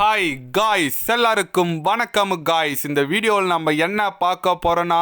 Hi guys எல்லாருக்கும் வணக்கம் guys இந்த வீடியோவில் நம்ம என்ன பார்க்க போகிறோன்னா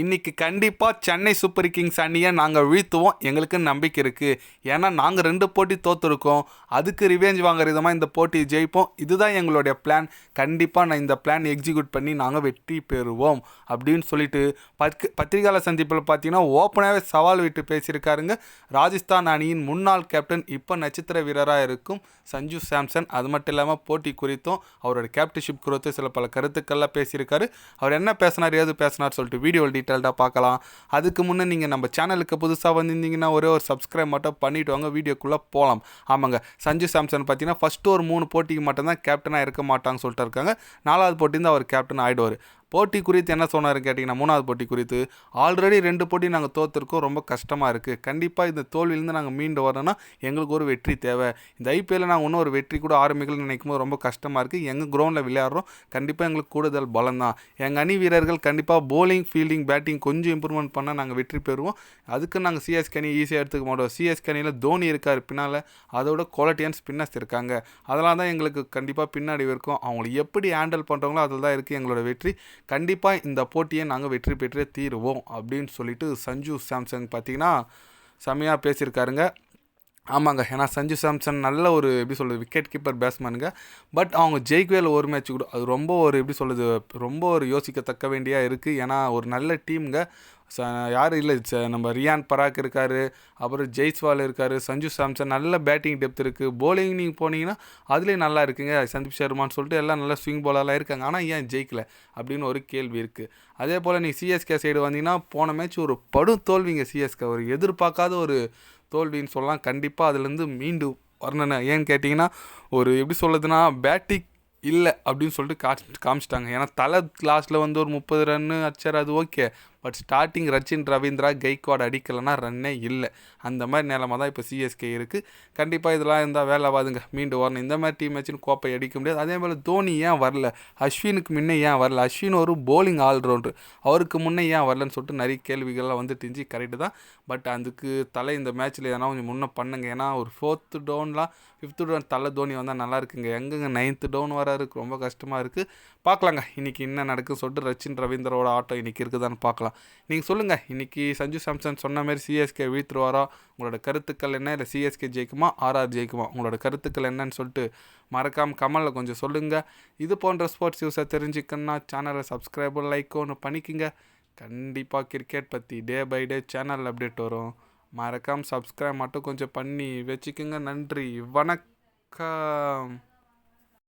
இன்றைக்கி கண்டிப்பாக சென்னை சூப்பர் கிங்ஸ் அணியை நாங்கள் வீழ்த்துவோம். எங்களுக்கு நம்பிக்கை இருக்குது ஏன்னா நாங்கள் ரெண்டு போட்டி தோற்றுருக்கோம் அதுக்கு ரிவெஞ்ச் வாங்குற விதமாக இந்த போட்டி ஜெயிப்போம். இதுதான் எங்களுடைய பிளான் கண்டிப்பாக நான் இந்த பிளான் எக்ஸிக்யூட் பண்ணி நாங்கள் வெற்றி பெறுவோம் அப்படின்னு சொல்லிட்டு பத் பத்திரிகையாளர் சந்திப்பில் பார்த்தீங்கன்னா ஓப்பனாகவே சவால் விட்டு பேசியிருக்காருங்க. ராஜஸ்தான் அணியின் முன்னாள் கேப்டன் இப்போ நட்சத்திர வீரராக இருக்கும் சஞ்சு சாம்சன். அது மட்டும் இல்லாமல் போட்டி குறித்து குறித்தும் அவரோட கேப்டன்ஷிப் குறித்தும் சில பல கருத்துக்கள்லாம் பேசியிருக்காரு. அவர் என்ன பேசினார் ஏது பேசினார் சொல்லிட்டு வீடியோ டீட்டெயில்டாக பார்க்கலாம். அதுக்கு முன்னே நீங்கள் நம்ம சேனலுக்கு புதுசாக வந்திருந்தீங்கன்னா ஒரே ஒரு சப்ஸ்கிரைப் மட்டும் பண்ணிட்டு வாங்க வீடியோக்குள்ளே போகலாம் ஆமாங்க சஞ்சு சாம்சன் பார்த்தீங்கன்னா ஃபஸ்ட்டு ஒரு மூணு போட்டிக்கு மட்டும்தான் கேப்டனாக இருக்க மாட்டாங்கன்னு சொல்லிட்டு இருக்காங்க. நாலாவது போட்டிருந்து அவர் கேப்டன் ஆகிடுவார் போட்டி குறித்து என்ன சொன்னார் கேட்டிங்கன்னா மூணாவது போட்டி குறித்து ஆல்ரெடி ரெண்டு போட்டி நாங்கள் தோற்றுருக்கோம் ரொம்ப கஷ்டமாக இருக்குது கண்டிப்பாக இந்த தோல்வியிலேருந்து நாங்கள் மீண்டு வரணும்னா எங்களுக்கு ஒரு வெற்றி தேவை. இந்த ஐபிஎல்லில் நாங்கள் இன்னும் ஒரு வெற்றி கூட ஆரம்பிக்கலன்னு நினைக்கும் போது ரொம்ப கஷ்டமாக இருக்குது எங்கள் கிரவுண்டில் விளையாடுறோம். கண்டிப்பாக எங்களுக்கு கூடுதல் பலம் தான். எங்கள் அணி வீரர்கள் கண்டிப்பாக போலிங் ஃபீல்டிங் பேட்டிங் கொஞ்சம் இம்ப்ரூவ்மெண்ட் பண்ணால் நாங்கள் வெற்றி பெறுவோம். அதுக்கு நாங்கள் சிஎஸ்கே அணி ஈஸியாக எடுத்துக்க மாட்டோம். சிஎஸ்கே அணியில் தோனி இருக்கார் பின்னால் அதோட குவாலிட்டியான ஸ்பின்னர்ஸ் இருக்காங்க. அதெல்லாம் தான் எங்களுக்கு கண்டிப்பாக பின்னாடி இருக்கும். அவங்களை எப்படி ஹேண்டில் பண்ணுறவங்களோ அதில் தான் இருக்குது எங்களோட வெற்றி. கண்டிப்பாக இந்த போட்டியை நாங்கள் வெற்றி பெற்றே தீருவோம் அப்படின்னு சொல்லிட்டு சஞ்சு சாம்சங் பார்த்தீங்கன்னா செம்மையாக பேசியிருக்காருங்க. ஆமாங்க. ஏன்னா சஞ்சு சாம்சன் நல்ல ஒரு எப்படி சொல்கிறது விக்கெட் கீப்பர் பேட்ஸ்மேனுங்க பட் அவங்க ஜெயிக்கவே ஒரு மேட்ச் கூட. அது ரொம்ப ஒரு எப்படி சொல்கிறது ரொம்ப ஒரு யோசிக்கத்தக்க வேண்டியாக இருக்குது ஏன்னா ஒரு நல்ல டீமுங்க ச யாரும் இல்லை. ச நம்ம ரியான் பராக் இருக்கார் அப்புறம் ஜெய்ஸ்வால் இருக்கார் சஞ்சு சாம்சன் நல்ல பேட்டிங் டெப்த் இருக்குது போலிங் நீங்கள் போனீங்கன்னா அதுலேயும் நல்லா இருக்குங்க. சந்தீப் சர்மான்னு சொல்லிட்டு எல்லாம் நல்லா ஸ்விங் பாலெல்லாம் இருக்காங்க. ஆனால் ஏன் ஜெயிக்கல அப்படின்னு ஒரு கேள்வி இருக்குது அதே போல் நீ சிஎஸ்கே சைடு வந்தீங்கன்னா போன மேட்ச் ஒரு படும் தோல்விங்க சிஎஸ்கே ஒரு எதிர்பார்க்காத ஒரு தோல்வின்னு சொல்லலாம். கண்டிப்பாக அதுலேருந்து மீண்டு வரணுன்னு ஏன்னு கேட்டிங்கன்னா ஒரு எப்படி சொல்லுதுன்னா பேட்டிங் இல்லை அப்படின்னு சொல்லிட்டு காமிச்சிட்டாங்க. ஏன்னா தலை லாஸ்ட்டில் வந்து ஒரு முப்பது ரன்னு அடிச்சார் அது okay but starting Rachin Ravindra Gaikwad அடிக்கலைன்னா ரன்னே இல்லை. அந்த மாதிரி நிலமை தான் இப்போ சிஎஸ்கே இருக்குது கண்டிப்பாக இதெல்லாம் இருந்தால் வேலை வாதுங்க மீண்டு வரணும். இந்த மாதிரி டீம் மேட்ச்சுன்னு கோப்பை அடிக்க முடியாது. அதே போல் தோனி ஏன் வரல? அஸ்வினுக்கு முன்னே ஏன் வரல? அஸ்வின் ஒரு போலிங் ஆல்ரவுண்டர் அவருக்கு முன்னே ஏன் வரலன்னு சொல்லிட்டு நிறைய கேள்விகள்லாம் வந்து இருந்துச்சு கரெக்டு தான். பட் அதுக்கு தலை இந்த மேட்ச்சில் எதனா கொஞ்சம் முன்னே பண்ணுங்க. ஏன்னா ஒரு ஃபோர்த்து டவுன்லாம் ஃபிஃப்த்து டவுன் தலை தோனி வந்தால் நல்லா இருக்குங்க. எங்கெங்க நைன்த்து டவுன் வராரு ரொம்ப கஷ்டமாக இருக்குது பார்க்கலாங்க. இன்றைக்கி என்ன நடக்குன்னு சொல்லிட்டு ரச்சின் ரவீந்திரோட ஆட்டம் இன்றைக்கி இருக்குதான்னு பார்க்கலாம். நீங்கள் சொல்லுங்கள் இன்றைக்கி சஞ்சு சாம்சன் சொன்ன மாதிரி சிஎஸ்கே வீழ்த்துருவாரா? உங்களோட கருத்துக்கள் என்ன? இல்லை சிஎஸ்கே ஜெயிக்குமா? ஆர்ஆர் ஜெயிக்குமா? உங்களோட கருத்துக்கள் என்னன்னு சொல்லிட்டு மறக்காமல் கமலில் கொஞ்சம் சொல்லுங்கள் இது போன்ற ஸ்போர்ட்ஸ் நியூஸை தெரிஞ்சுக்கணுன்னா சேனலை சப்ஸ்கிரைபர் லைக் ஒன்று பண்ணிக்கோங்க. கண்டிப்பாக கிரிக்கெட் பற்றி day by day channel update வரும். மறக்காமல் சப்ஸ்கிரைப் மட்டும் கொஞ்சம் பண்ணி வச்சுக்கோங்க. நன்றி. வணக்கம்.